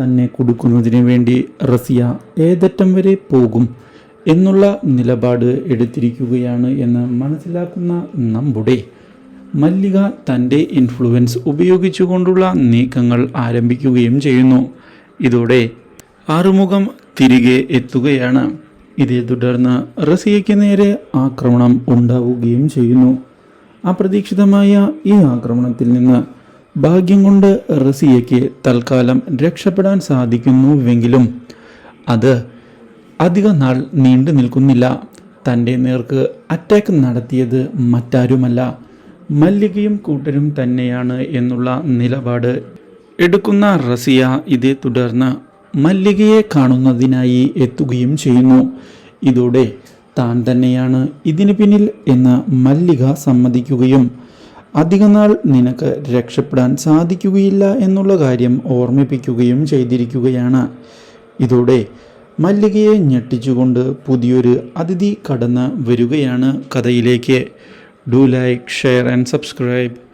തന്നെ കൊടുക്കുന്നതിന് വേണ്ടി റസിയ ഏതറ്റം വരെ പോകും എന്നുള്ള നിലപാട് എടുത്തിരിക്കുകയാണ് എന്ന് മനസ്സിലാക്കുന്ന നമ്മുടെ മല്ലിക തന്റെ ഇൻഫ്ലുവൻസ് ഉപയോഗിച്ചുകൊണ്ടുള്ള നീക്കങ്ങൾ ആരംഭിക്കുകയും ചെയ്യുന്നു. ഇതോടെ ആറുമുഖം തിരികെ എത്തുകയാണ്. ഇതേ തുടർന്ന് റസിയയ്ക്ക് നേരെ ആക്രമണം ഉണ്ടാവുകയും ചെയ്യുന്നു. അപ്രതീക്ഷിതമായ ഈ ആക്രമണത്തിൽ നിന്ന് ഭാഗ്യം കൊണ്ട് റസിയയ്ക്ക് തൽക്കാലം രക്ഷപ്പെടാൻ സാധിക്കുന്നുവെങ്കിലും അത് അധിക നാൾ നീണ്ടു നിൽക്കുന്നില്ല. തന്റെ നേർക്ക് അറ്റാക്ക് നടത്തിയത് മറ്റാരുമല്ല. മല്ലികയും കൂട്ടരും തന്നെയാണ് എന്നുള്ള നിലപാട് എടുക്കുന്ന റസിയ ഇതേ തുടർന്ന് മല്ലികയെ കാണുന്നതിനായി എത്തുകയും ചെയ്യുന്നു. ഇതോടെ താൻ തന്നെയാണ് ഇതിന് പിന്നിൽ എന്ന് മല്ലിക സമ്മതിക്കുകയും അധികനാൾ നിനക്ക് രക്ഷപ്പെടാൻ സാധിക്കുകയില്ല എന്നുള്ള കാര്യം ഓർമ്മിപ്പിക്കുകയും ചെയ്തിരിക്കുകയാണ്. ഇതോടെ മല്ലികയെ ഞെട്ടിച്ചുകൊണ്ട് പുതിയൊരു അതിഥി കടന്ന് വരികയാണ് കഥയിലേക്ക്. Do like share and subscribe